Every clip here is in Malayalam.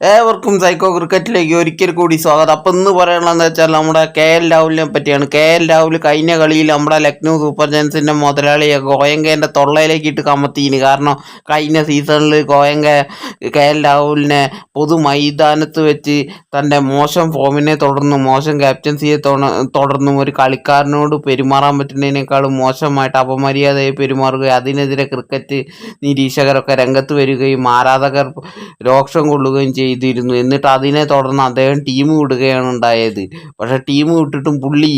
ഏവർക്കും സൈക്കോ ക്രിക്കറ്റിലേക്ക് ഒരിക്കൽ കൂടി സ്വാഗതം. അപ്പം ഇന്ന് പറയാനുള്ളതെന്ന് വെച്ചാൽ നമ്മുടെ കെ എൽ രാഹുലിനെ പറ്റിയാണ്. കെ എൽ രാഹുൽ കഴിഞ്ഞ കളിയിൽ നമ്മുടെ ലക്നൗ സൂപ്പർ ജയൻസിന്റെ മുതലാളിയെ ഗോയങ്കേന്റെ തൊള്ളയിലേക്ക് ഇട്ട് കമത്തിന് കാരണം കഴിഞ്ഞ സീസണിൽ ഗോയങ്ക കെ എൽ രാഹുലിനെ പൊതു മൈതാനത്ത് വെച്ച് തന്റെ മോശം ഫോമിനെ തുടർന്നും മോശം ക്യാപ്റ്റൻസിയെ തുടർന്നും ഒരു കളിക്കാരനോട് പെരുമാറാൻ പറ്റുന്നതിനേക്കാളും മോശമായിട്ട് അപമര്യാദയെ പെരുമാറുകയും അതിനെതിരെ ക്രിക്കറ്റ് നിരീക്ഷകരൊക്കെ രംഗത്ത് വരികയും ആരാധകർ രോക്ഷം കൊള്ളുകയും ചെയ്തിരുന്നു. എന്നിട്ട് അതിനെ തുടർന്ന് അദ്ദേഹം ടീം വിടുകയാണ് ഉണ്ടായത്. പക്ഷേ ടീം വിട്ടിട്ടും പുള്ളി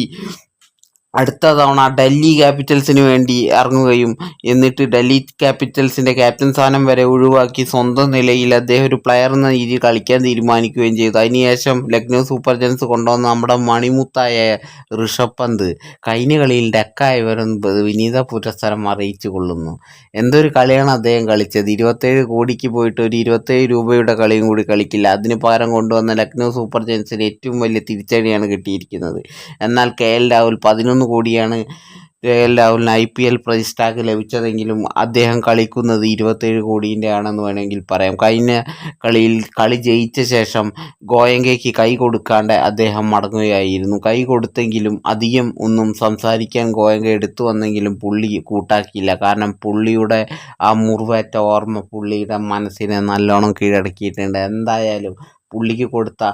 അടുത്ത തവണ ഡൽഹി ക്യാപിറ്റൽസിന് വേണ്ടി ഇറങ്ങുകയും എന്നിട്ട് ഡൽഹി ക്യാപിറ്റൽസിന്റെ ക്യാപ്റ്റൻ സ്ഥാനം വരെ ഒഴിവാക്കി സ്വന്തം നിലയിൽ അദ്ദേഹം ഒരു പ്ലെയർ എന്ന രീതിയിൽ കളിക്കാൻ തീരുമാനിക്കുകയും ചെയ്തു. അതിനുശേഷം ലക്നൗ സൂപ്പർ ജയൻസ് കൊണ്ടുവന്ന നമ്മുടെ മണിമുത്തായ ഋഷഭ് പന്ത് കഴിഞ്ഞ കളിയിൽ ഡെക്കായവരും വിനീത പുരസ്കാരം അറിയിച്ചു കൊള്ളുന്നു. എന്തൊരു കളിയാണ് അദ്ദേഹം കളിച്ചത്? ഇരുപത്തേഴ് കോടിക്ക് പോയിട്ട് ഒരു ഇരുപത്തേഴ് രൂപയുടെ കളിയും കൂടി കളിക്കില്ല. അതിന് പകരം കൊണ്ടുവന്ന ലക്നൗ സൂപ്പർ ജയൻസിന് ഏറ്റവും വലിയ തിരിച്ചടിയാണ് കിട്ടിയിരിക്കുന്നത്. എന്നാൽ കെ എൽ രാഹുൽ പതിനൊന്ന് കോടിയാണ് രാഹുലിന് I P L price tag ലഭിച്ചതെങ്കിലും അദ്ദേഹം കളിക്കുന്നത് ഇരുപത്തേഴ് കോടീന്റെ ആണെന്ന് വേണമെങ്കിൽ പറയാം. കഴിഞ്ഞ കളിയിൽ കളി ജയിച്ച ശേഷം ഗോയങ്കയ്ക്ക് കൈ കൊടുക്കാണ്ട് അദ്ദേഹം മടങ്ങുകയായിരുന്നു. കൈ കൊടുത്തെങ്കിലും അധികം ഒന്നും സംസാരിക്കാൻ ഗോയങ്ക എടുത്തു വന്നെങ്കിലും പുള്ളി കൂട്ടാക്കിയില്ല. കാരണം പുള്ളിയുടെ ആ മുറിവേറ്റ ഓർമ്മ പുള്ളിയുടെ മനസ്സിനെ നല്ലോണം കീഴടക്കിയിട്ടുണ്ട്. എന്തായാലും പുള്ളിക്ക് കൊടുത്ത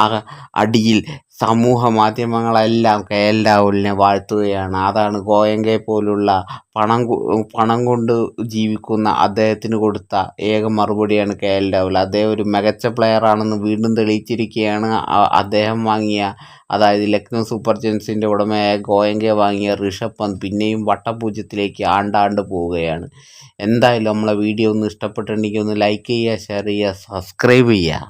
ആ അടിയിൽ സമൂഹ മാധ്യമങ്ങളെല്ലാം കെ എൽ രാഹുലിനെ വാഴ്ത്തുകയാണ്. അതാണ് ഗോയങ്കയെ പോലുള്ള പണം പണം കൊണ്ട് ജീവിക്കുന്ന അദ്ദേഹത്തിന് കൊടുത്ത ഏക മറുപടിയാണ് കെ എൽ രാഹുൽ. അദ്ദേഹം ഒരു മികച്ച പ്ലെയറാണെന്ന് വീണ്ടും തെളിയിച്ചിരിക്കുകയാണ്. അദ്ദേഹം വാങ്ങിയ അതായത് ലക്നൗ സൂപ്പർ ജെൻസിന്റെ ഉടമയായ ഗോയങ്കയെ വാങ്ങിയ ഋഷഭ് പന്ത് പിന്നെയും വട്ടപൂജ്യത്തിലേക്ക് ആണ്ടാണ്ട് പോവുകയാണ്. എന്തായാലും നമ്മളെ വീഡിയോ ഒന്ന് ഇഷ്ടപ്പെട്ടിട്ടുണ്ടെങ്കിൽ ഒന്ന് ലൈക്ക് ചെയ്യുക ഷെയർ ചെയ്യുക സബ്സ്ക്രൈബ് ചെയ്യുക.